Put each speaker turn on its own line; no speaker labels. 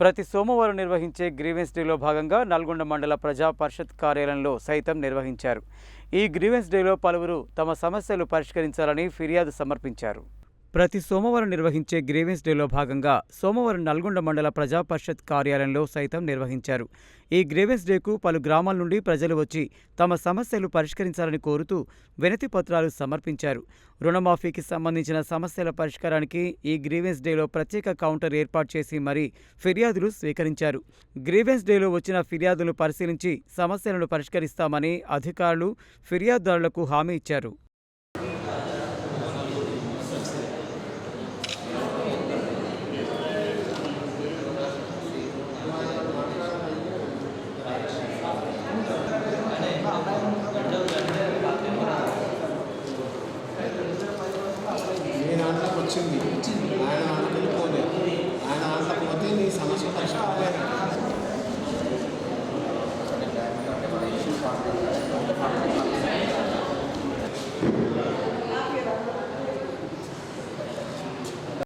ప్రతి సోమవారం నిర్వహించే గ్రీవెన్స్ డేలో భాగంగా నల్గొండ మండల ప్రజా పరిషత్ కార్యాలయంలో సైతం నిర్వహించారు. ఈ గ్రీవెన్స్ డేలో పలువురు తమ సమస్యలు పరిష్కరించాలని ఫిర్యాదు సమర్పించారు. ప్రతి సోమవారం నిర్వహించే గ్రీవెన్స్ డేలో భాగంగా సోమవారం నల్గొండ మండల ప్రజా పరిషత్ కార్యాలయంలో సైతం నిర్వహించారు. ఈ గ్రీవెన్స్ డేకు పలు గ్రామాల నుండి ప్రజలు వచ్చి తమ సమస్యలు పరిష్కరించాలని కోరుతూ వినతి పత్రాలు సమర్పించారు. రుణమాఫీకి సంబంధించిన సమస్యల పరిష్కారానికి ఈ గ్రీవెన్స్ డేలో ప్రత్యేక కౌంటర్ ఏర్పాటు చేసి మరీ ఫిర్యాదులు స్వీకరించారు. గ్రీవెన్స్ డేలో వచ్చిన ఫిర్యాదులు పరిశీలించి సమస్యలను పరిష్కరిస్తామని అధికారులు ఫిర్యాదుదారులకు హామీ ఇచ్చారు.
వచ్చింది ఆయన దాంట్లోకి వెళ్ళిపోలేదు ఆయన దాంట్లోకి నీ సమస్య పరిష్కారం you.